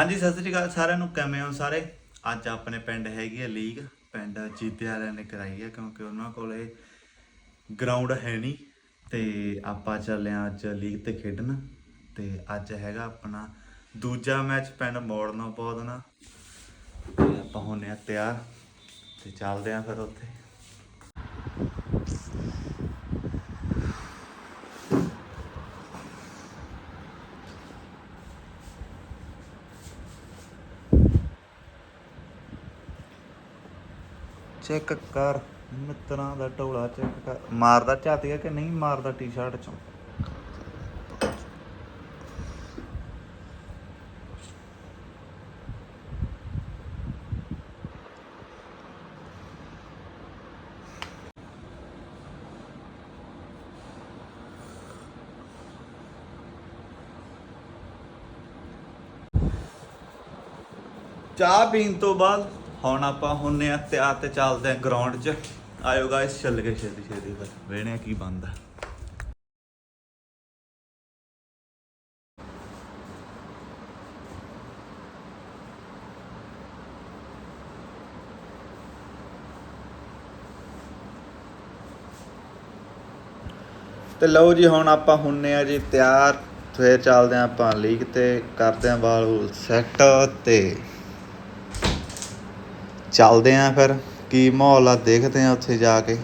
ਹਾਂਜੀ, ਸਤਿ ਸ੍ਰੀ ਅਕਾਲ ਸਾਰਿਆਂ ਨੂੰ। ਕਿਵੇਂ ਹੋ ਸਾਰੇ? ਅੱਜ ਆਪਣੇ ਪਿੰਡ ਹੈਗੀ ਹੈ ਲੀਗ। ਪਿੰਡ ਜੀਤੇ ਵਾਲਿਆਂ ਨੇ ਕਰਾਈ ਹੈ ਕਿਉਂਕਿ ਉਹਨਾਂ ਕੋਲ ਇਹ ਗਰਾਊਂਡ ਹੈ ਨਹੀਂ। ਤੇ ਆਪਾਂ ਚੱਲੇ ਹਾਂ ਅੱਜ ਲੀਗ ਤੇ ਖੇਡਣ। ਤੇ ਅੱਜ ਹੈਗਾ ਆਪਣਾ ਦੂਜਾ ਮੈਚ ਪਿੰਡ ਮੋੜਨਾ ਪੌਦਨਾ। ਤੇ ਆਪਾਂ ਹੋਣੇ ਆ ਤਿਆਰ। ਤੇ ਚੱਲਦੇ ਆ ਫਿਰ ਉੱਥੇ। ਚੈੱਕ ਕਰ। ਮਿੱਤਰਾਂ ਦਾ ਢੋਲਾ ਚੈੱਕ ਕਰ। ਮਾਰਦਾ ਝਾਤੀਆ ਕਿ ਨਹੀਂ ਮਾਰਦਾ ਟੀ-ਸ਼ਰਟ ਚੋਂ? ਚਾਹ ਪੀਣ ਤੋਂ ਬਾਅਦ ਹੁਣ ਆਪਾਂ ਹੁੰਨੇ ਆ ਤਿਆਰ ਤੇ ਚੱਲਦੇ ਆ ਗਰਾਊਂਡ 'ਚ। ਆਇਓ ਗਾਇਸ ਚੱਲ ਕੇ ਛੇਤੀ ਛੇਤੀ ਫਿਰ। ਵੇਣੇ ਕੀ ਬੰਦਾ ਤੇ ਲਓ ਜੀ, ਹੁਣ ਆਪਾਂ ਹੁੰਨੇ ਆ ਜੀ ਤਿਆਰ। ਫੇਰ ਚੱਲਦੇ ਆ ਆਪਾਂ ਲੀਗ ਤੇ। ਕਰਦੇ ਆ ਬਾਲ ਸੈੱਟ ਤੇ। ਚੱਲਦੇ ਹਾਂ ਫਿਰ ਕੀ ਮਾਹੌਲ ਆ ਦੇਖਦੇ ਹਾਂ ਉੱਥੇ ਜਾ ਕੇ।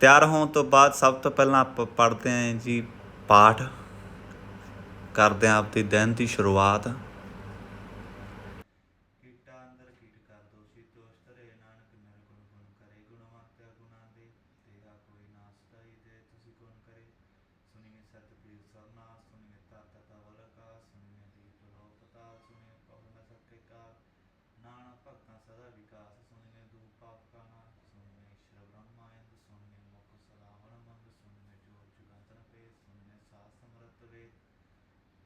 ਤਿਆਰ ਹੋਣ ਤੋਂ ਬਾਅਦ ਸਭ ਤੋਂ ਪਹਿਲਾਂ ਆਪਾਂ ਪੜ੍ਹਦੇ ਆਂ ਜੀ ਪਾਠ। ਕਰਦੇ ਆਂ ਆਪਣੀ ਦਿਨ ਦੀ ਸ਼ੁਰੂਆਤ। ਕੀਟਾ ਅੰਦਰ ਕੀਟ ਕਰ ਦੋਸ਼ੀ ਦੋਸ਼ ਧਰੇ ਨਾਨਕ ਨਿਰਗੁਣ ਗੁਣ ਕਰੇ, ਗੁਣਵੰਤ ਗੁਣਾਂ ਦੇ, ਤੇਰਾ ਕੋਈ ਨਾਸ ਦੇ, ਤੁਸੀਂ ਗੁਣ ਕਰੇ। ਸੁਣੀਏ ਸਤਿ ਸਰਨਾ ਸੁਣੀਏ ਤਤ ਤਵਲ ਕਾ ਸੁਣੀਏ ਦੀਪ ਲੋਕਤਾ ਸੁਣੀਏ ਪਵਨ ਸਕੇ ਕਾ ਨਾਨਕ ਭਗਤਾਂ ਸਦਾ ਵਿਕਾਸ ਸੁਣੀਏ ਦੂਪ ਪਾਪ ਕਾ ਨਾਮ ਸੁਣੀਏ ਈਸ਼ਰ ਬ੍ਰਹਮਾਇੰਦ ਸੁਣੀਏ ਮੁਖ ਸਲਾਵਣ ਮੰਦ ਸੁਣੀਏ ਜੋਤ ਜੁਗੰਤਰ ਪੇ ਸੁਣੀਏ ਸਾਧ ਸਮਰਤ ਵੇਦ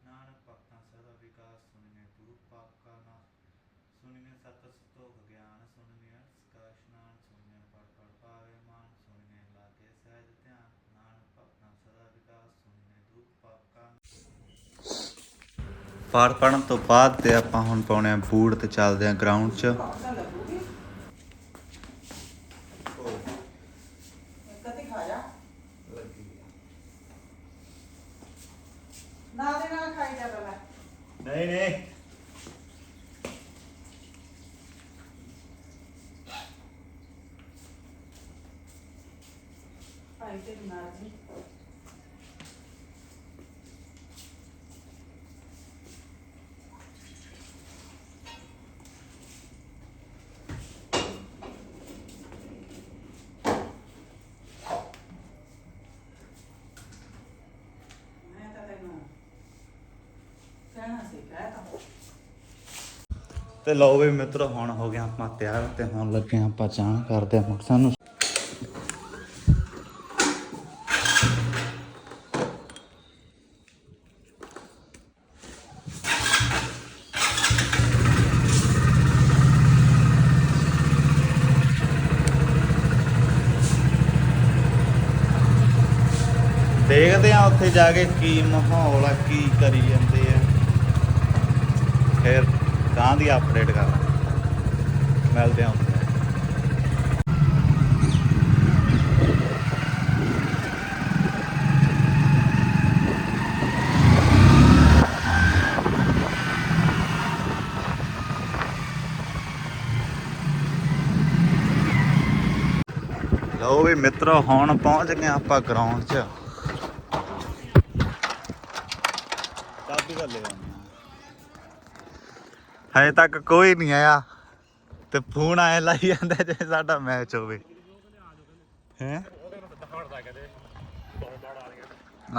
ਨਾਨਕ ਭਗਤਾਂ ਸਦਾ ਵਿਕਾਸ ਸੁਣੀਏ ਦੂਪ ਪਾਪ ਕਾ ਨਾਮ ਸੁਣੀਏ ਸਤ ਸਤੋਖ ਗਿਆਨ ਸੁਣੀਏ ਸਕਾ ਇਸ਼ਨਾਨ ਸੁਣੀਏ ਪੜ ਪੜ ਪਾਵੇ ਮਾਨ ਸੁਣੀਏ ਲਾਗੇ ਸਹਿਜ ਧਿਆਨ ਨਾਨਕ ਭਗਤਾਂ ਸਦਾ ਵਿਕਾਸ ਸੁਣੀਏ ਦੂਪ ਪਾਪ ਕਾ ਪਾਠ ਪੜਨ ਤੋਂ ਬਾਅਦ ਤੇ ਆਪਾਂ ਹੁਣ ਪਾਉਣੇ ਆ ਬੂਟ ਤੇ ਚੱਲਦੇ ਆ ਗਰਾਊਂਡ 'ਚ ਜਾ ਨਾਲ ਦੇ ਤੇ ਲਓ ਵੀ ਮਿੱਤਰ, ਹੁਣ ਹੋ ਗਿਆ ਆਪਾਂ ਤਿਆਰ ਤੇ ਹੁਣ ਲੱਗੇ ਆਂ ਆਪਾਂ ਚਾਹ ਕਰਦੇ ਆ ਮੁਕਸਾਂ ਨੂੰ ਆ ਉੱਥੇ ਜਾ ਕੇ ਕੀ ਮਾਹੌਲ ਆ, ਕੀ ਕਰੀ ਜਾਂਦੇ ਆ। ਫਿਰ ਗਾਂ ਦੀ ਅਪਡੇਟ ਕਰਾਂਗੇ ਮਿਲਦੇ ਆ ਉੱਥੇ। ਲਓ ਵੀ ਮਿੱਤਰੋ, ਹੁਣ ਪਹੁੰਚ ਗਏ ਆਪਾਂ ਗਰਾਊਂਡ 'ਚ। ਹਜੇ ਤੱਕ ਕੋਈ ਨਹੀਂ ਆਇਆ। ਤੇ ਫੋਨ ਆਏ ਲਾਈ ਜਾਂਦਾ ਜੇ ਸਾਡਾ ਮੈਚ ਹੋਵੇ। ਹੈ?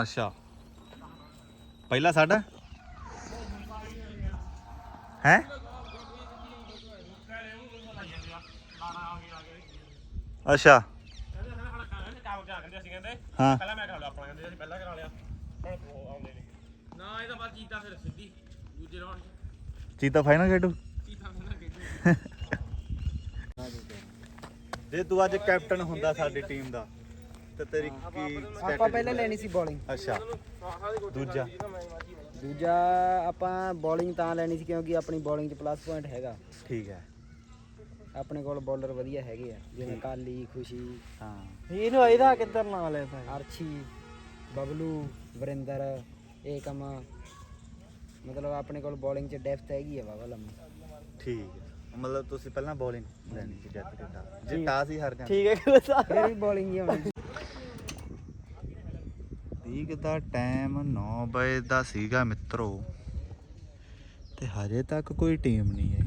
ਅੱਛਾ। ਪਹਿਲਾ ਸਾਡਾ? ਹੈ? ਅੱਛਾ। ਹਾਂ। ਪਹਿਲਾਂ ਮੈਂ ਕਰਾ ਲਿਆ ਆਪਣਾ ਕਹਿੰਦੇ ਅਸੀਂ ਪਹਿਲਾਂ ਕਰਾ ਲਿਆ ਹੁਣ ਉਹ ਆਉਂਦੇ ਨਹੀਂ ਨਾ, ਇਹ ਤਾਂ ਬਸ ਜੀਤਾ ਫਿਰ ਸਿੱਧੀ। ਦੂਜੇ ਰਾਉਂਡ ਚੀਤਾ ਫਾਈਨਲ ਖੇਡੂ? ਜੇ ਤੂੰ ਅੱਜ ਕੈਪਟਨ ਹੁੰਦਾ ਸਾਡੀ ਟੀਮ ਦਾ ਤੇ ਤੇਰੀ ਕੀ ਆਪਾਂ ਪਹਿਲਾਂ ਲੈਣੀ ਸੀ ਬੋਲਿੰਗ ਅੱਛਾ। ਦੂਜਾ? ਦੂਜਾ ਆਪਾਂ ਬੋਲਿੰਗ ਤਾਂ ਲੈਣੀ ਸੀ ਕਿਉਂਕਿ ਆਪਣੀ ਬੋਲਿੰਗ 'ਚ ਪਲੱਸ ਪੁਆਇੰਟ ਹੈਗਾ। ਠੀਕ ਹੈ। ਆਪਣੇ ਕੋਲ ਬੋਲਰ ਵਧੀਆ ਹੈਗੇ ਆ ਜਿਵੇਂ ਕਾਲੀ ਖੁਸ਼ੀ। ਹਾਂ। ਇਹਨੂੰ ਇਹਦਾ ਕਿੱਧਰ ਨਾਂ ਲਿਆ ਤਾਂ ਅਰਸ਼ੀ ਬਬਲੂ ਵਰਿੰਦਰ ਏਕਮ ਮਤਲਬ ਆਪਣੇ ਕੋਲ ਬੋਲਿੰਗ 'ਚ ਡੈਪਥ ਹੈਗੀ ਆ ਵਾਵਾ ਲੰਮੀ। ਠੀਕ ਹੈ। ਮਤਲਬ ਤੁਸੀਂ ਪਹਿਲਾਂ ਬੋਲਿੰਗ ਲੈਣੀ ਸੀ ਜਿੱਤ ਕੇ ਟਾਸ ਜੇ ਟਾਸ ਹੀ ਹਾਰ ਜਾਂਦੇ ਠੀਕ ਹੈ ਕਿ ਫਿਰ ਵੀ ਬੋਲਿੰਗ ਹੀ ਹੋਣੀ ਠੀਕ ਦਾ ਟਾਈਮ 9 ਵਜੇ ਦਾ ਸੀਗਾ ਮਿੱਤਰੋ। ਤੇ ਹਜੇ ਤੱਕ ਕੋਈ ਟੀਮ ਨਹੀਂ ਹੈ।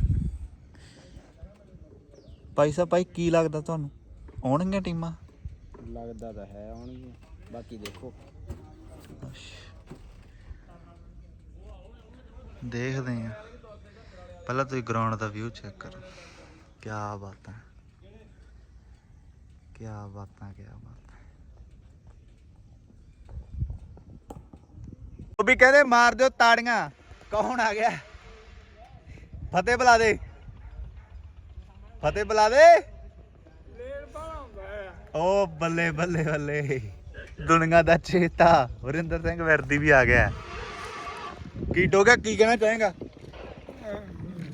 ਭਾਈ ਸਾਹਿਬ ਭਾਈ ਕੀ ਲੱਗਦਾ ਤੁਹਾਨੂੰ? ਆਉਣਗੀਆਂ ਟੀਮਾਂ ਲੱਗਦਾ ਤਾਂ ਹੈ ਆਉਣਗੇ ਬਾਕੀ ਦੇਖੋ। ਦੇਖਦੇ ਆ ਪਹਿਲਾਂ ਤੁਸੀਂ ਗਰਾਊਂਡ ਦਾ ਵਿਊ ਚੈੱਕ ਕਰੋ। ਕੀ ਬਾਤਾਂ। ਕੀ ਬਾਤਾਂ ਕੀ ਬਾਤਾਂ। ਉਹ ਵੀ ਕਹਿੰਦੇ ਮਾਰ ਦਿਓ ਤਾੜੀਆਂ। ਕੌਣ ਆ ਗਿਆ? ਫਤਿਹ ਬੁਲਾ ਦੇ। ਫਤਿਹ ਬੁਲਾ ਦੇ। ਓ ਬੱਲੇ ਬੱਲੇ ਬੱਲੇ। ਦੁਨੀਆ ਦਾ ਚੇਤਾ। ਵਰਿੰਦਰ ਸਿੰਘ ਵਰਦੀ ਵੀ ਆ ਗਿਆ। ਕੀ ਟੋਗਾ ਕੀ ਕਹਿਣਾ ਚਾਹੇਗਾ?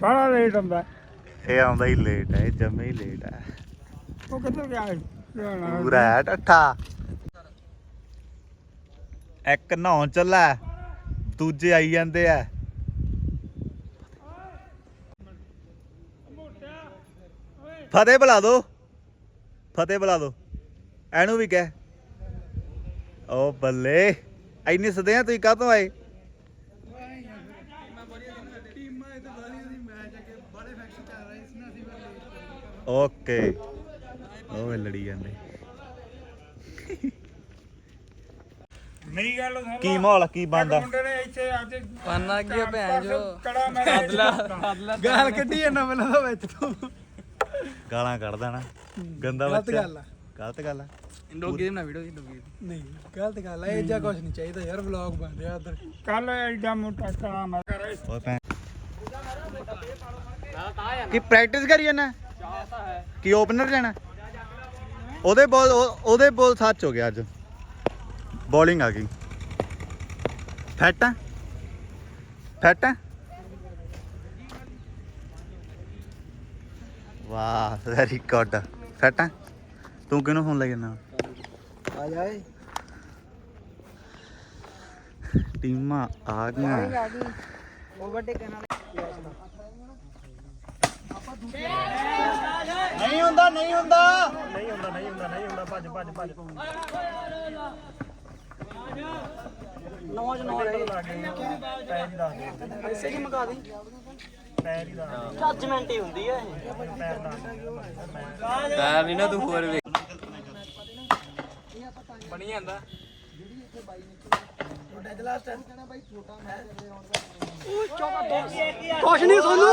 ਬੜਾ ਲੇਟ ਹੁੰਦਾ। ਇਹ ਆਉਂਦਾ ਹੀ ਲੇਟ ਹੈ ਜਮੇ ਹੀ ਲੇਟ ਹੈ। ਉਹ ਕਿੱਧਰ ਗਿਆ? ਲਿਆਉਣਾ। ਪੂਰਾ ਹੈ ਠੱਠਾ। ਇੱਕ ਨਹਾਉਣ ਚੱਲਾ ਦੂਜੇ ਆਈ ਜਾਂਦੇ ਆ। ਫਤਿਹ ਬੁਲਾ ਦੋ। ਫਤਿਹ ਬੁਲਾ ਦੋ। ਐਨੂੰ ਵੀ ਕਹਿ। ਓ ਬੱਲੇ ਐਨੀ ਸਦੇ ਆ ਤੁਸੀਂ ਕਾਹਤੋਂ ਆਏ? ਓਕੇ। ਉਹ ਵੇ ਲੜੀ ਜਾਂਦੇ। ਮੇਰੀ ਗੱਲ ਸੁਣ ਕੀ ਮਾਹੌਲ ਆ, ਕੀ ਬੰਦਾ ਮੁੰਡੇ ਨੇ ਇੱਥੇ ਅੱਜ ਪਾਨਾ ਕੀ ਭੈਣ ਜੋ? ਕੜਾ ਮੈਂ ਗਾਲ ਕੱਢੀ ਜਾਂਦਾ ਮੈਨੂੰ ਤਾਂ ਵਿੱਚ ਤੋਂ। ਗਾਲਾਂ ਕੱਢਦਾ ਨਾ ਗੰਦਾ ਗਲਤ ਬੱਚਾ। ਗੱਲ ਆ। ਗਲਤ ਗੱਲ ਆ। ਡੋਗੀ ਦੇ ਬਣਾ ਵੀਡੀਓ ਡੋਗੀ ਨਹੀਂ ਗਲਤ ਗੱਲ ਹੈ ਇਹ ਜਾਂ ਕੁਝ ਨਹੀਂ ਚਾਹੀਦਾ ਯਾਰ ਵਲੌਗ ਬਣ ਰਿਹਾ ਉਧਰ। ਕੱਲ ਐਡਾ ਮੋਟਾ ਕੜਾ ਮੈਂ ਓਏ ਭੈਣ। ਕੀ ਪ੍ਰੈਕਟਿਸ ਕਰੀ ਜਾਣਾ ਕੀ ਓਪਨਰ ਜਾਣਾ? ਉਹਦੇ ਬੋਲ ਉਹਦੇ ਬੋਲ ਸੱਚ ਹੋ ਗਿਆ ਅੱਜ। ਬੋਲਿੰਗ ਆ ਗਈ। ਫੈਟ ਆ? ਫੈਟ ਆ? ਵਾਹ ਵੈਰੀ ਗੁੱਡ ਫੈਟ ਆ? ਤੂੰ ਕਿਹਨੂੰ ਫੋਨ ਲੈ ਜਾਣਾ ਆ ਜਾਏ ਟੀਮਾਂ ਆ ਗਈਆਂ। ਆ ਗਈ ਉਹ ਵੱਡੇ ਕਨਾਲ ਨਹੀਂ ਹੁੰਦਾ ਨਹੀਂ ਹੁੰਦਾ। ਨਹੀਂ ਹੁੰਦਾ ਨਹੀਂ ਹੁੰਦਾ ਨਹੀਂ ਹੁੰਦਾ। ਭੱਜ ਭੱਜ ਭੱਜ ਨੌ ਚ ਨੌ ਰਹਿ ਪੈਰ ਹੀ ਦੱਸ ਦੇ ਐਸੇ ਕੀ ਮਗਾ ਦੀ? ਪੈਰ ਹੀ ਦੱਸ ਦੇ ਜੱਜਮੈਂਟ ਹੀ ਹੁੰਦੀ ਹੈ ਪੈਰ ਦੱਸ ਦੇ ਪੈਰ ਨਹੀਂ ਨਾ ਤੂੰ ਹੋਰ ਵੇ ਬਣੀ ਜਾਂਦਾ। ਕੁਛ ਨਹੀਂ ਸੋਨੂੰ।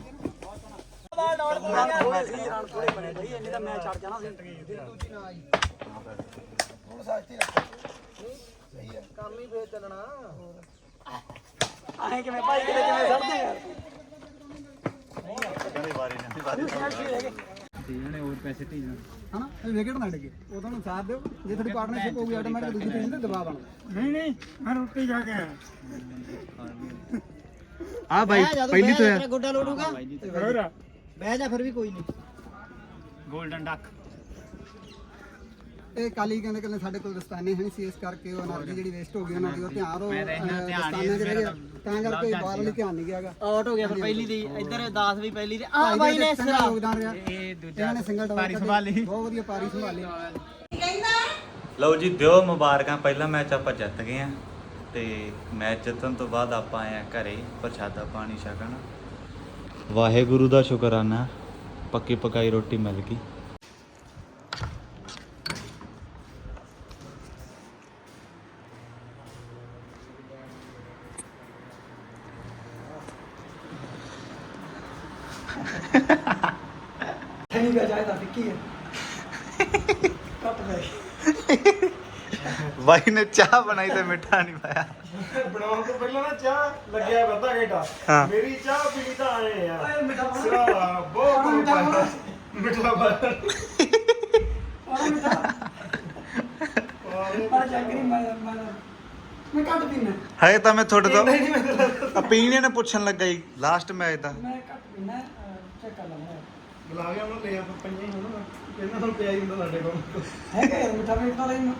ਸ਼ਾਬਾ ਰਨ ਥੋੜੇ ਸੀ ਰਨ ਥੋੜੇ ਬਣੇ ਬਈ ਇੰਨੇ ਦਾ ਮੈਚ ਛੱਡ ਜਾਣਾ ਸੀ। ਕੰਮ ਹੀ ਫੇਰ ਚੱਲਣਾ। ਆਏ ਕਿਵੇਂ ਭਾਈ ਕਿਤੇ ਕਿਵੇਂ ਸੜਦੇ ਯਾਰ ਕਹਿੰਦੇ ਵਾਰੀ ਨਹੀਂ ਵਾਰੀ ਹਨਾ? ਇਹ ਵਿਕਟ ਨਾ ਡਿੱਗੇ। ਉਹ ਤੁਹਾਨੂੰ ਸਾਥ ਦਿਓ। ਜੇ ਤੁਹਾਡੀ ਪਾਰਟਨਰਸ਼ਿਪ ਹੋਊਗੀ ਆਟੋਮੈਟਿਕ ਦੂਜੀ ਟੀਮ ਤੇ ਦਬਾਅ ਬਣ ਨਹੀਂ ਨਹੀਂ ਮੈਂ ਰੋਟੀ ਖਾ ਕੇ ਆਇਆ। ਆ ਬਾਈ ਪਹਿਲੀ ਤੋਂ ਤੇਰਾ ਗੋਡਾ ਲੋੜੂਗਾ। ਹੋਰ ਬਹਿ ਜਾ ਫਿਰ ਵੀ ਕੋਈ ਨਹੀਂ। ਗੋਲਡਨ ਡੱਕ ਇਹ ਕਾਲੀ ਕਹਿੰਦੇ ਕਹਿੰਦੇ ਸਾਡੇ ਕੋਲ ਦਸਤਾਨੇ ਹਨ ਸੀ ਇਸ ਕਰਕੇ ਉਹ એનર્ਜੀ ਜਿਹੜੀ ਵੇਸਟ ਹੋ ਗਈ ਉਹਨਾਂ ਦੀ ਉਹ ਧਿਆਨ ਉਹ ਤਾਂ ਇਹਨਾਂ ਧਿਆਨ ਬਾਹਰ ਵਾਲੀ ਧਿਆਨ ਨਹੀਂ ਗਿਆਗਾ। ਆਊਟ ਹੋ ਗਿਆ ਫਿਰ ਪਹਿਲੀ ਦੀ ਇੱਧਰ 10 ਵੀ ਪਹਿਲੀ ਦੀ। ਆ ਬਾਈ ਨੇ ਸਿਰਾ ਯੋਗਦਾਨ ਰਿਹਾ। ਇਹ ਦੂਜਾ ਇਹਨਾਂ ਨੇ ਸਿੰਗਲ ਪਾਰੀ ਸੰਭਾਲੀ। ਬਹੁਤ ਵਧੀਆ ਪਾਰੀ ਸੰਭਾਲੀ। ਲਓ ਜੀ ਦਿਓ ਮੁਬਾਰਕਾਂ। ਪਹਿਲਾ ਮੈਚ ਆਪਾਂ ਜਿੱਤ ਗਏ ਆ ਤੇ ਮੈਚ ਜਿੱਤਣ ਤੋਂ ਬਾਅਦ ਆਪਾਂ ਆਏ ਆ ਘਰੇ ਪ੍ਰਸ਼ਾਦਾ ਪਾਣੀ ਛਕਣ। ਵਾਹਿਗੁਰੂ ਦਾ ਸ਼ੁਕਰਾਨਾ। ਪੱਕੀ ਪਕਾਈ ਰੋਟੀ ਮਿਲ ਗਈ ਨਹੀਂ ਗਿਆ ਜਾਇਦਾ ਫਿੱਕੀ ਹੈ ਕੱਟ ਗਏ ਬਾਈ ਨੇ ਚਾਹ ਬਣਾਈ ਤੇ ਮਿੱਠਾ ਨਹੀਂ ਪਾਇਆ। ਬਣਾਉਣ ਤੋਂ ਪਹਿਲਾਂ ਨਾ ਚਾਹ ਲੱਗਿਆ ਅੱਧਾ ਘੰਟਾ। ਮੇਰੀ ਚਾਹ ਪੀਣੀ ਤਾਂ ਆਏ ਆ। ਓਏ ਮਿੱਠਾ। ਸਿਰਾ ਬਹੁਤ ਮਿੱਠਾ ਪਾਉਣਾ। ਮਿੱਠਾ ਪਾ ਔਰ ਮਿੱਠਾ। ਪਰ ਜੰਗਰੀ ਮੈਂ ਮੈਂ ਕੱਟ ਪੀਣਾ ਹੈ ਤਾਂ ਮੈਂ ਤੁਹਾਡੇ ਤੋਂ opinion ਪੁੱਛਣ ਲੱਗਾ ਜੀ ਲਾਸਟ ਮੈਚ ਦਾ। ਮੈਂ ਕੱਟ ਪੀਣਾ ਚੈੱਕ ਕਰ ਲੈਣਾ ਬੁਲਾ ਗਿਆ ਉਹਨੂੰ ਲੈ ਆ ਪਈਆਂ ਹੀ ਹੁਣ। ਇਹਨਾਂ ਨੂੰ ਪਿਆ ਹੀ ਹੁੰਦਾ ਸਾਡੇ ਕੋਲ। ਹੈਗਾ ਯਾਰ ਮਿੱਠਾ ਮਿੱਠਾ ਲੈਣ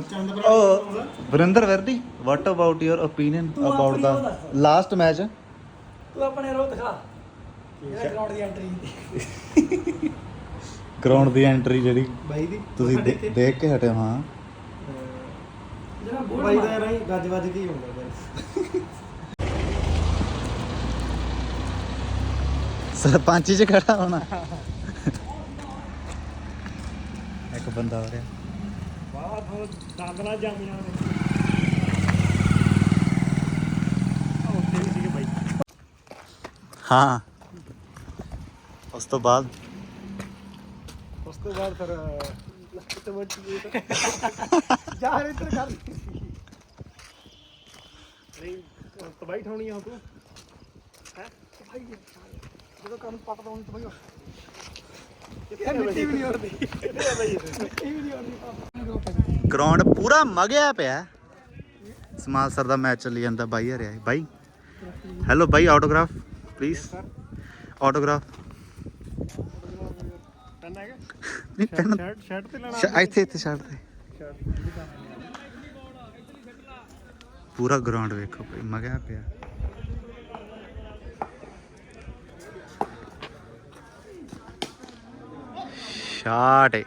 Oh, ਵਰਿੰਦਰ ਵਰਦੀ ਵਾਟ ਅਬਾਊਟ ਯੋਰ opinion ਤੂੰ ਅਬਾਊਟ ਆਪਣੀ ਦਾ ਉਹ ਦੱਸ। ਲਾਸਟ ਮੈਚ ਤੂੰ ਆਪਣੇ ਰੋ ਦਿਖਾ। ਇਹ ਗਰਾਊਂਡ ਦੀ ਐਂਟਰੀ ਗਰਾਊਂਡ ਦੀ ਐਂਟਰੀ ਜਿਹੜੀ ਬਾਈ ਦੀ। ਤੁਸੀਂ ਦੇ- ਦੇਖ। ਕੇ ਹਟੇ ਹੋ, ਜਿਹੜਾ ਬੋਲ ਬਾਈ ਦਾ ਰਹੀ ਗੱਜ ਵੱਜ ਕੇ ਹੀ ਹੁੰਦਾ ਬਾਈ। ਸਰਪੰਚ ਚ ਖੜਾ ਹੋਣਾ। ਇੱਕ ਬੰਦਾ ਹੋ ਰਿਹਾ। ਵਾਹ ਥੋ ਦੰਦ ਨਾਲ ਜਾਮੀਆਂ ਉੱਥੇ ਵੀ ਸੀਗੇ ਬਾਈ। ਹਾਂ। ਉਸ ਤੋਂ ਬਾਅਦ? ਉਸ ਤੋਂ ਬਾਅਦ ਫਿਰ ਲੱਕ ਤੇ ਵੱਜ ਗਈ ਜਾ ਰੇ ਇੱਧਰ ਕਰ। ਨਹੀਂ ਤਬਾਈ ਠਾਉਣੀ ਆ ਤੂੰ। ਹੈ? ਤਬਾਈ ਜਦੋਂ ਕੰਮ ਪੱਟਦਾ ਹੁਣ ਤਬਾਈ ਕਿੱਥੇ ਮਿੱਟੀ ਵੀ ਨਹੀਂ ਉੜਦੀ। ਮਿੱਟੀ ਵੀ ਨਹੀਂ ਉੜਦੀ। ਗਰਾਊਂਡ ਪੂਰਾ ਮਗਿਆ ਪਿਆ। ਸਮਾਲ ਸਰ ਦਾ ਮੈਚ ਚੱਲੀ ਜਾਂਦਾ ਬਾਈ ਹਰਿਆ ਬਾਈ। ਹੈਲੋ ਬਾਈ ਆਟੋਗ੍ਰਾਫ ਪਲੀਜ਼ ਆਟੋਗ੍ਰਾਫ ਪੈਨ ਹੈਗਾ? ਨਹੀਂ ਪੈਨ ਸ਼ਰਟ ਸ਼ਰਟ ਤੇ ਲੈਣਾ ਸ਼- ਇੱਥੇ ਇੱਥੇ ਛੱਡ ਦੇ ਪੂਰਾ ਗਰਾਊਂਡ ਵੇਖੋ ਭਾਈ ਮਗਿਆ ਪਿਆ। ਸ਼ਾਟ ਏ।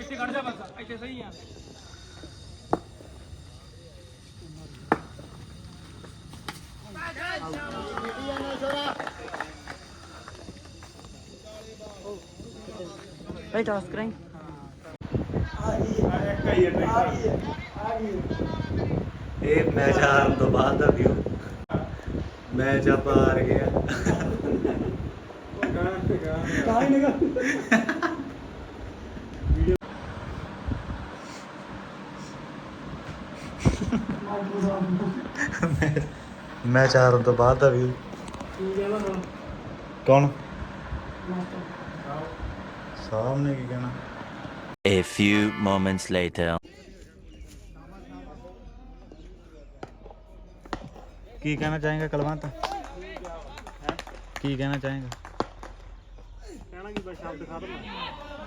ਇੱਥੇ ਖੜ ਜਾ ਬਸ ਇੱਥੇ ਸਹੀ ਆ ਭਾਈ ਟਾਸ ਕਰਾਈ ਇੱਕ ਹੀ ਹੈ ਟ੍ਰਿਕ ਇਹ ਮੈਚ ਹਾਰਨ ਤੋਂ ਬਾਅਦ ਦਾ ਵਿਊ ਮੈਚ ਆਪਾਂ ਹਾਰ ਗਏ ਆ ਤਾਂ ਹੀ ਨਿਕਲ ਮੈਚ ਹਾਰਨ ਤੋਂ ਬਾਅਦ ਦਾ ਵਿਊ ਕੌਣ ਸਾਹਮਣੇ ਕੀ ਕਹਿਣਾ A few moments later. ਕੀ ਕਹਿਣਾ ਚਾਹੇਗਾ ਕਲਵੰਤ ਕੀ ਕਹਿਣਾ ਚਾਹੇਗਾ ਕਹਿਣਾ ਕੀ ਬਸ ਸ਼ਬਦ ਖਤਮ ਹੈ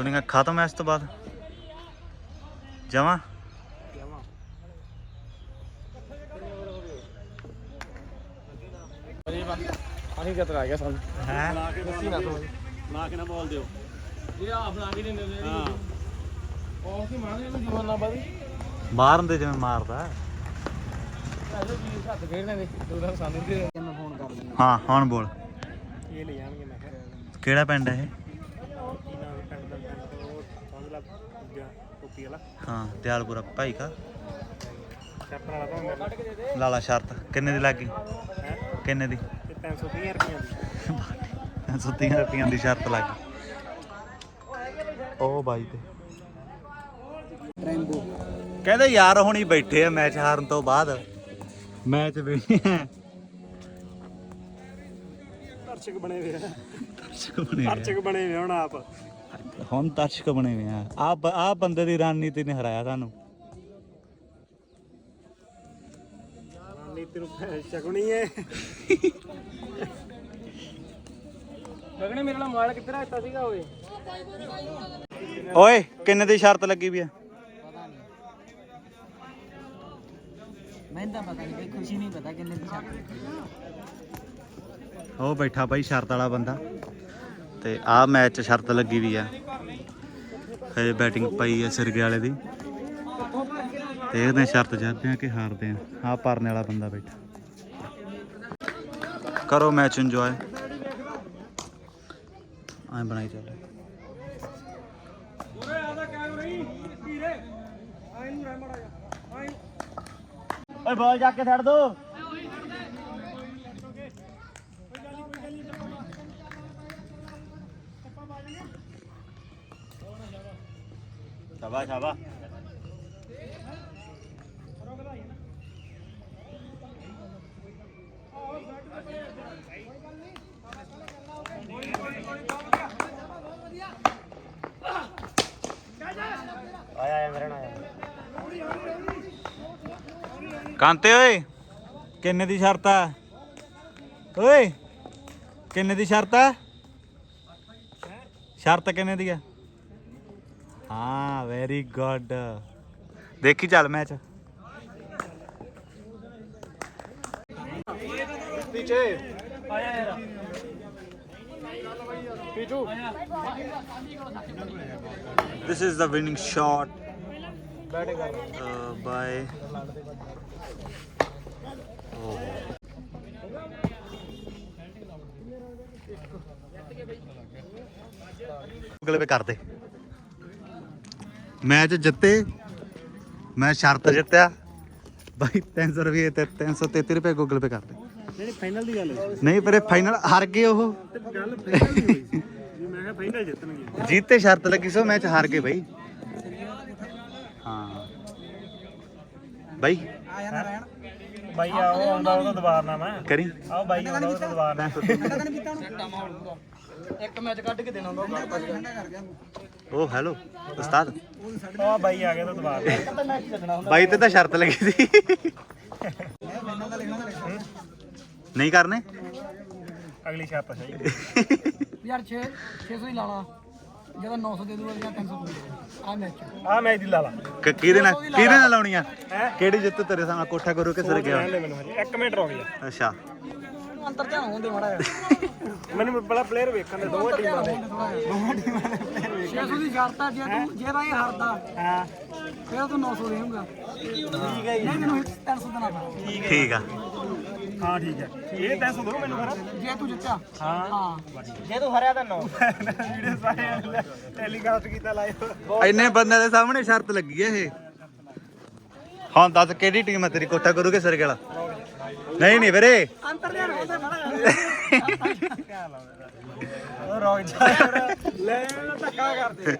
ਦੁਨੀਆ ਖਤਮ ਹੈ ਇਸ ਤੋਂ ਬਾਅਦ। ਜਮਾ ਅਸੀਂ ਕਿੱਥੇ ਆ ਗਿਆ ਸਾਨੂੰ? ਹੈ? ਦੱਸੀ ਨਾ ਤੂੰ। ਨਾ ਕਿ ਨਾ ਬੋਲ ਦਿਓ। ਇਹ ਆਪ ਬਣਾ ਕੇ ਦਿੰਦੇ ਨੇ। ਹਾਂ। ਉਹ ਕੀ ਮਾਰਦੇ ਇਹਨੂੰ ਜਵਾਨਾ ਬਾਦੀ ਮਾਰਨ ਦੇ ਜਿਵੇਂ ਮਾਰਦਾ। ਐਸੋ ਜੀ ਹੱਥ ਖੇਡਦੇ ਨੇ। ਦੋ ਦਿਨ ਸਾਨੂੰ ਦੇ ਮੈਂ ਫੋਨ ਕਰ ਦਿੰਦਾ ਹਾਂ ਹੁਣ ਬੋਲ। ਇਹ ਲੈ ਜਾਣਗੇ ਮੈਂ ਕਿਹਾ। ਕਿਹੜਾ ਪਿੰਡ ਹੈ ਇਹ ਕੀ ਨਾਮ ਹੈ ਪਿੰਡ ਦਾ ਪਿੰਡ ਤੋਂ ਉਹ ਸਮਝ ਲਾ ਦੂਜਾ ਟੋਪੀ ਵਾਲਾ ਹਾਂ ਦਿਆਲਪੁਰਾ ਭਾਈ ਕਾ। ਲਾਲਾ ਸ਼ਰਤ ਕਿੰਨੇ ਦੀ ਲੱਗੀ? ਕਿੰਨੇ ਦੀ? ਤੇ 330 ਰੁਪਏ ਦੀ। 330 ਰੁਪਈਆਂ ਦੀ ਸ਼ਰਤ ਲੱਗੀ ਉਹ ਬਾਈ ਤੇ। ਕਹਿੰਦੇ ਯਾਰ ਹੁਣੀ ਬੈਠੇ ਆ ਮੈਚ ਹਾਰਨ ਤੋਂ ਬਾਅਦ। ਮੈਚ ਵੀ ਦਰਸ਼ਕ ਬਣੇ ਹੋਏ ਆ। ਦਰਸ਼ਕ ਬਣੇ ਹੋਏ ਦਰਸ਼ਕ ਬਣੇ ਹੋਏ ਆ ਹੁਣ ਆਪ। ਆ। ਹੁਣ ਦਰਸ਼ਕ ਬਣੇ ਹੋਏ ਆ। ਆ ਆ ਬੰਦੇ ਦੀ ਰਣਨੀਤੀ ਨੇ ਹਰਾਇਆ ਸਾਨੂੰ। ਨੀਤੀ ਨੂੰ ਸ਼ਗੁਣੀ ਹੈ ਗਗਨੇ ਮੇਰੇ ਨਾਲ ਮੋਬਾਈਲ ਕਿੱਥੇ ਰੱਖਤਾ ਸੀਗਾ ਓਏ? ਓਏ ਕਿੰਨੇ ਦੀ ਸ਼ਰਤ ਲੱਗੀ ਵੀ ਆ? ਮੈਨੂੰ ਤਾਂ ਪਤਾ ਨਹੀਂ ਬਈ ਖੁਸ਼ੀ ਨਹੀਂ ਪਤਾ ਕਿੰਨੇ ਦੀ ਸ਼ਰਤ ਉਹ ਬੈਠਾ ਬਾਈ ਸ਼ਰਤ ਵਾਲਾ ਬੰਦਾ। ਤੇ ਆਹ ਮੈਚ 'ਚ ਸ਼ਰਤ ਲੱਗੀ ਵੀ ਆ। ਹਜੇ ਬੈਟਿੰਗ ਪਈ ਆ ਸਿਰਗੇ ਵਾਲੇ ਦੀ। ਦੇਖਦੇ ਆ ਸ਼ਰਤ ਜਿੱਤਦੇ ਆ ਕਿ ਹਾਰਦੇ ਆ। ਆਹ ਪਰਨੇ ਵਾਲਾ ਬੰਦਾ ਬੈਠਾ। ਕਰੋ ਮੈਚ ਇੰਜੋਏ ਆਂ ਬਣਾਈ ਚੱਲ। ਓਏ ਆਦਾ ਕਾਇਮ ਰਹੀ ਵੀਰੇ ਆਈ ਨੂੰ ਰਹਿ ਮੜਾ ਜਾ ਆਈ ਓਏ ਬਾਲ ਜਾ ਕੇ ਛੱਡ ਦੋ। ਸ਼ਾਬਾਸ਼ ਸ਼ਾਬਾਸ਼। ਆਇਆ ਆਇਆ, ਮੇਰੇ ਆਇਆ। ਕਾਂਤੇ, ਓਏ, ਕਿੰਨੇ ਦੀ ਸ਼ਰਤ ਆ? ਓਏ, ਕਿੰਨੇ ਦੀ ਸ਼ਰਤ ਆ? ਸ਼ਰਤ ਕਿੰਨੇ ਦੀ ਆ? ਹਾਂ। ਵੈਰੀ ਗੁੱਡ ਦੇਖੀ ਚੱਲ ਮੈਚ। ਪਿੱਛੇ। ਆਇਆ ਯਾਰ ਪੀਟੂ This is the winning shot batting ਕਰ। uh, by. Oh. ਗੂਗਲ ਪੇ ਕਰ ਦੇ। ਮੈਚ ਜਿੱਤੇ। ਮੈਂ ਸ਼ਰਤ ਜਿੱਤਿਆ? ਬਾਈ 300 ਰੁਪਏ ਤੇ 333 ਰੁਪਏ ਗੂਗਲ ਪੇ ਕਰ ਦੇ ਨਹੀਂ ਫਾਈਨਲ ਦੀ ਗੱਲ ਹੈ। ਨਹੀਂ ਪਰ ਫਾਈਨਲ ਹਾਰ ਗਏ ਉਹ। ਗੱਲ ਫਾਈਨਲ ਦੀ ਹੋਈ ਸੀ। ਵੀ ਮੈਂ ਕਿਹਾ ਫਾਈਨਲ ਜਿੱਤਣਗੇ। ਜੀਤੇ ਸ਼ਰਤ ਲੱਗੀ ਸੋ ਮੈਚ ਹਾਰ ਗਏ ਬਾਈ। ਹਾਂ। ਬਾਈ। ਆ ਜਾਂਦਾ ਰਹਿਣ ਬਾਈ ਆ ਉਹ ਆਉਂਦਾ ਉਹਦਾ ਦਵਾਰਨਾ ਮੈਂ ਕਰੀ। ਆਓ ਬਾਈ ਆਉਂਦਾ ਉਹਦਾ ਪੀਤਾ ਉਹਨੂੰ। ਇੱਕ ਮੈਚ ਕੱਢ ਕੇ ਦੇਣਾ ਹੁੰਦਾ ਠੰਡਾ ਕਰ ਗਿਆ ਉਹ ਹੈਲੋ ਉਸਤਾਦ। ਆ ਬਾਈ ਆ ਗਿਆ ਤਾਂ ਦਵਾਰਨਾ ਬਾਈ ਤੇ ਤਾਂ ਸ਼ਰਤ ਲੱਗੀ ਸੀ। ਨਹੀਂ ਕਰਨੇ? ਅਗਲੀ ਸ਼ਰਤ ਸਹੀ। ਯਾਰ 6 600 ਹੀ ਲਾਣਾ ਜਦੋਂ 900 ਦੇ ਦੂਗਾ ਜਾਂ 300 ਦੇ ਦੂਗਾ। ਆ ਮੈਚ ਆ। ਮੈਚ ਦੀ ਲਾ ਲਾ। ਕ- ਕਿਹਦੇ ਨਾਲ ਕਿਹਦੇ ਨਾਲ ਲਾਉਣੀ ਆ? ਕਿਹੜੀ ਜਿੱਤ ਤੇਰੇ ਸਾਹਮਣੇ? ਕੋਠਾ ਗੁਰੂ ਕੇ ਸਰ ਗਿਆ? ਦੇ 1 ਮਿੰਟ ਰੁਕ ਜਾ। ਅੱਛਾ। ਅੰਤਰ ਧਿਆਨ ਹੁੰਦੇ ਮਾੜਾ ਮੈਨੂੰ ਪਹਿਲਾਂ ਪਲੇਅਰ ਵੇਖਣ ਦੇ ਦੋਵਾਂ ਟੀਮਾਂ ਦੇ 600 ਦੀ ਸ਼ਰਤ ਆ ਜੇ ਤੂੰ ਜੇ ਤਾਂ ਇਹ ਹਾਰਦਾ ਹਾਂ। ਫਿਰ ਤੂੰ 900 ਦੇਊਗਾ ਠੀਕ ਹੈ ਨਹੀਂ ਮੈਨੂੰ 300 ਦੇਣਾ ਪੈਣਾ। ਠੀਕ ਆ। ਹਾਂ ਠੀਕ ਹੈ। ਇਹ 300 ਦੋ ਮੈਨੂੰ ਫਿਰ। ਜੇ ਤੂੰ ਜਿੱਤਿਆ। ਹਾਂ। ਹਾਂ। ਜੇ ਤੂੰ ਹਰਿਆ ਤਾਂ 9 ਵੀਡੀਓ ਸਾਰੇ ਟੈਲੀਕਾਸਟ ਕੀਤਾ ਲਾਈਵ। ਇੰਨੇ ਬੰਦਿਆਂ ਦੇ ਸਾਹਮਣੇ ਸ਼ਰਤ ਲੱਗੀ ਆ ਇਹ। ਹਾਂ ਦੱਸ ਕਿਹੜੀ ਟੀਮ ਆ ਤੇਰੀ ਕੋਠਾ ਗੁਰੂ ਕੇ ਸਰ ਗਿਆ ਨਹੀਂ ਨਹੀਂ ਵੀਰੇ। ਅੰਤਰ ਧਿਆਨ ਹੁੰਦੇ ਮਾੜਾ ਉਹ ਰੁਕ ਜਾ। ਯਾਰ। ਲੈ ਧੱਕਾ ਕਰਦੇ।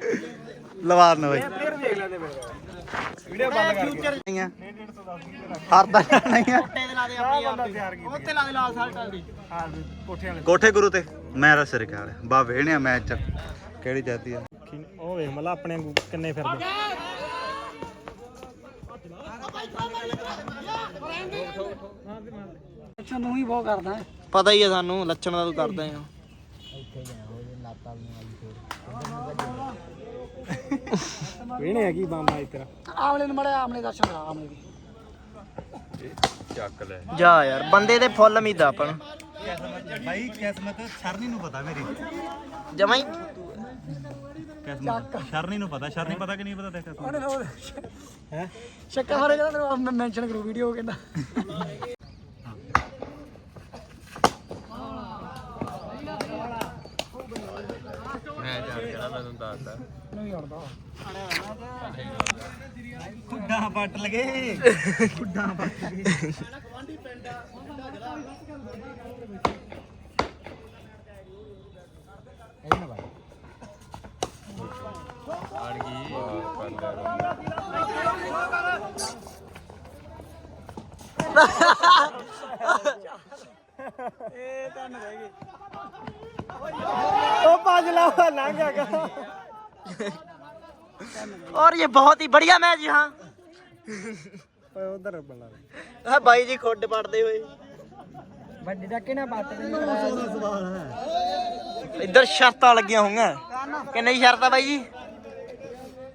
ਲਵਾ ਨਾ ਬਾਈ। ਪਲੇਅਰ ਵੇਖ ਲੈਂਦੇ ਵੀਡੀਓ ਬੰਦ ਕਰ ਕੇ ਨਹੀਂ ਆ। ਹਾਰਦਾ ਨਹੀਂ ਆ। ਦੇ ਲਾ ਦੇ ਬੰਦਾ ਤਿਆਰ ਕੀਤਾ। ਉੱਤੇ ਲਾ ਦੇ ਲਾਲ ਸਾਲਟਾਂ ਦੀ। ਕੋਠੇ ਵਾਲੇ। ਕੋਠੇ ਗੁਰੂ ਤੇ। ਮੇਰਾ ਸਿਰ ਗਿਆ ਬਾ ਵੇਹਣਿਆ ਮੈਚ ਚ ਕਿਹੜੀ ਜਾਤੀ ਆ? ਉਹ ਵੇਖ ਮਲਾ ਆਪਣੇ ਵਾਂਗੂ ਕਿੰਨੇ ਫਿਰਦੇ। ਅੱਛਾ ਨੂੰ ਹੀ ਬਹੁਤ ਕਰਦਾ ਹੈ। ਪਤਾ ਹੀ ਆ ਸਾਨੂੰ ਲੱਛਣ ਦਾ ਤੂੰ ਕਰਦਾ ਆ। ਵੇਣੇ ਹੈਗੀ ਬਾਂਬਾ ਇਸ ਤਰ੍ਹਾਂ? ਆਮਲੇ ਨੂੰ ਮੜਾ ਆਮਲੇ ਦਰਸ਼ਨ ਕਰਾ ਆਮਲੇ ਦੀ ਜਾ ਯਾਰ ਬੰਦੇ ਦੇ ਫੁੱਲ ਉਮੀਦ ਆਪਾਂ ਨੂੰ। ਭਾਈ ਕਿਸਮਤ ਸ਼ਰਨੀ ਨੂੰ ਪਤਾ ਮੇਰੀ। ਜਮਾਂ ਹੀ ਕਿਸਮਤ। ਸ਼ਰਨੀ ਨੂੰ ਪਤਾ ਸ਼ਰਨੀ ਪਤਾ ਕਿ ਨਹੀਂ ਪਤਾ ਦੇਖ ਹੈ? ਸ਼ੱਕਾ ਮਾਰੇ ਕਹਿੰਦਾ ਤੈਨੂੰ ਮੈਂਸ਼ਨ ਕਰੂ ਵੀਡੀਓ ਕਹਿੰਦਾ। ਨਹੀਂ ਹੜਦਾ ਖੁੱਡਾ ਪੱਟ ਲਗੇ। ਖੁੱਡਾ ਪੱਟ ਲਗੇ। ਇਹ ਤਾਂ ਰਹਿ ਗਏ ਉਹ ਪੰਜ ਲਾ ਲੰਘ ਗਿਆ और ये बहुत ही बढ़िया मैच यहाँ ਓਏ ਉਧਰ ਬਣਾ है भाई जी खुद पड़ते हुए ਵੱਡੀ ਦਾ ਕਿਹਨਾਂ ਬਾਤ ਇੱਧਰ ਸ਼ਰਤਾਂ ਲੱਗੀਆਂ ਹੋਈਆਂ ਕਿੰਨੇ ਦੀ ਸ਼ਰਤ ਆ ਬਾਈ ਜੀ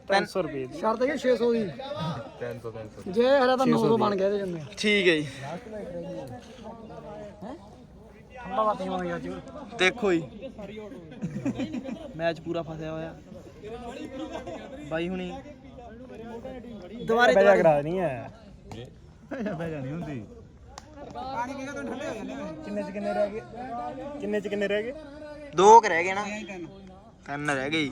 300 ਰੁਪਏ ਦੀ। ਸ਼ਰਤ ਹੈ 600 ਦੀ। 300 300 ਜੇ ਹਰਾ ਤਾਂ 900 ਬਣ ਗਿਆ ਇਹਦੇ ਜੰਮੇ। ਠੀਕ ਹੈ ਜੀ। ਦੇਖੋ ਜੀ। ਮੈਚ ਪੂਰਾ ਫਸਿਆ ਹੋਇਆ। ਬਾਈ ਹੁਣੀ। ਦੁਬਾਰੇ ਬੈਜਾ ਕਰਾ ਨਹੀਂ ਹੈ ਕਿੰਨੇ ਚ ਕਿੰਨੇ ਰਹਿ ਗਏ? ਕਿੰਨੇ ਚ ਕਿੰਨੇ ਰਹਿ ਗਏ? ਦੋ ਕੁ ਰਹਿ ਗਏ ਨਾ। ਤਿੰਨ ਰਹਿ ਗਏ ਜੀ।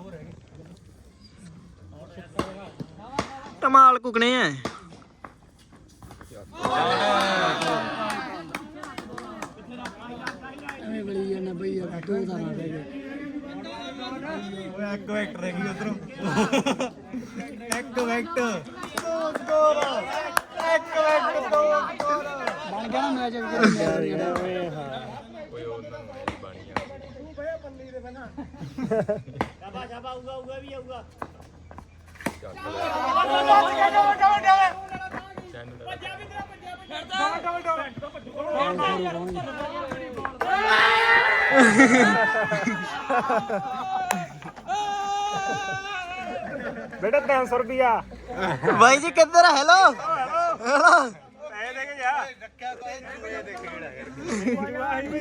ਟਮਾਲ ਕੁਕਣੇ ਐ। ਐਵੇਂ ਬੜੀ ਜਾਂਦਾ ਬਈ ਯਾਰ ਦੋ ਦਾ ਨਾ ਰਹਿ ਗਏ ਓਏ ਇੱਕ ਵਿਕਟ ਰਹਿ ਗਈ ਉਧਰੋਂ। ਇੱਕ ਵਿਕਟ। ਬਣ ਗਿਆ ਨਾ ਮੈਚ ਜਿਹੜਾ ਓਏ ਹਾਂ ਬੇਟਾ 300 ਰੁਪਿਆ ਬਾਈ ਜੀ ਕਿੱਧਰ ਹੈਲੋ ਹੈਲੋ ਪੈਸੇ ਦੇ ਕੇ ਜਾ ਜੂਆ ਅਸੀਂ ਵੀ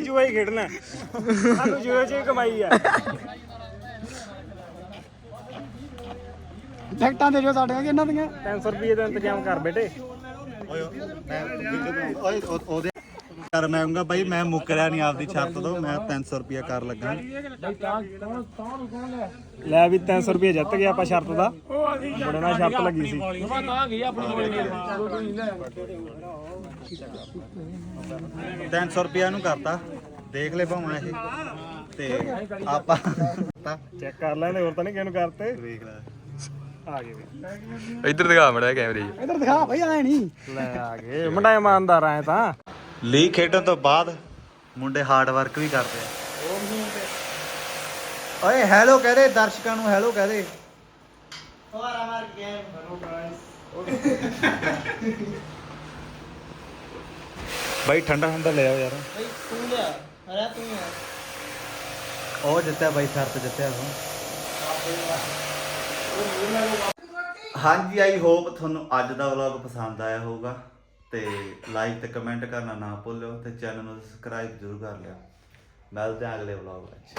ਜੂਆ ਹੀ ਖੇਡਣਾ ਸਾਨੂੰ ਜੂਏ 'ਚ ਹੀ ਕਮਾਈ ਆ ਜੈਕਟਾਂ ਦੇ ਜੋ ਸਾਡੇ ਇਹਨਾਂ ਦੀਆਂ। 300 ਰੁਪਏ ਦਾ ਇੰਤਜ਼ਾਮ ਕਰ ਬੇਟੇ। ਓਏ ਮੈਂ ਓਏ ਉਹ- ਉਹਦੇ ਕਰ ਮੈਂ ਆਉਂਗਾ ਬਾਈ ਮੈਂ ਮੁੱਕਰਿਆ ਨਹੀਂ ਆਪਦੀ ਸ਼ਰਤ ਤੋਂ ਮੈਂ 300 ਰੁਪਿਆ ਕਰ ਲੱਗਾ। ਲੈ ਵੀ 300 ਰੁਪਏ ਜਿੱਤ ਗਿਆ ਆਪਾਂ ਸ਼ਰਤ ਦਾ। ਬੜੇ ਨਾਲ ਸ਼ਰਤ ਲੱਗੀ ਸੀ। 300 ਰੁਪਿਆ ਨੂੰ ਕਰਤਾ। ਦੇਖ ਲੈ ਭਾਵੇਂ ਇਹ। ਤੇ ਆਪਾਂ ਚੈੱਕ ਕਰ ਲੈਂਦੇ ਹੋਰ ਤਾਂ ਨਹੀਂ ਕਿਸੇ ਨੂੰ ਕਰਤੇ। ਲੈ। ਆ ਗਏ ਵੀ। ਇੱਧਰ ਦਿਖਾ ਮੜਾ ਕੈਮਰੇ 'ਚ ਇੱਧਰ ਦਿਖਾ ਭਾਈ ਆਏ ਨਹੀਂ। ਲੈ ਆ ਗਏ। ਮੁੰਡਾ ਇਮਾਨਦਾਰ ਆਏ ਤਾਂ। ਲੀਗ ਖੇਡਣ ਤੋਂ ਬਾਅਦ ਮੁੰਡੇ ਹਾਰਡ ਵਰਕ ਵੀ ਕਰਦੇ ਆ। ਓਏ ਹੈਲੋ ਕਹਦੇ ਦਰਸ਼ਕਾਂ ਨੂੰ ਹੈਲੋ ਕਹਦੇ ਬਾਈ ਠੰਡਾ ਠੰਡਾ ਲੈ ਆਓ ਯਾਰ। ਬਾਈ ਤੂੰ ਲਿਆ। ਅਰੇ ਤੂੰ ਆ। ਉਹ ਜਿੱਤਿਆ ਬਾਈ ਸ਼ਰਤ ਜਿੱਤਿਆ ਉਹ ਹਾਂਜੀ ਆਈ ਹੋਪ ਤੁਹਾਨੂੰ ਅੱਜ ਦਾ ਵਲੌਗ ਪਸੰਦ ਆਇਆ ਹੋਊਗਾ ਤੇ ਲਾਈਕ ਤੇ ਕਮੈਂਟ ਕਰਨਾ ਨਾ ਭੁੱਲਿਓ ਤੇ ਚੈਨਲ ਨੂੰ ਸਬਸਕ੍ਰਾਈਬ ਜ਼ਰੂਰ ਕਰ ਲਿਓ। ਮਿਲਦੇ ਹਾਂ ਅਗਲੇ ਵਲੌਗ ਵਿੱਚ।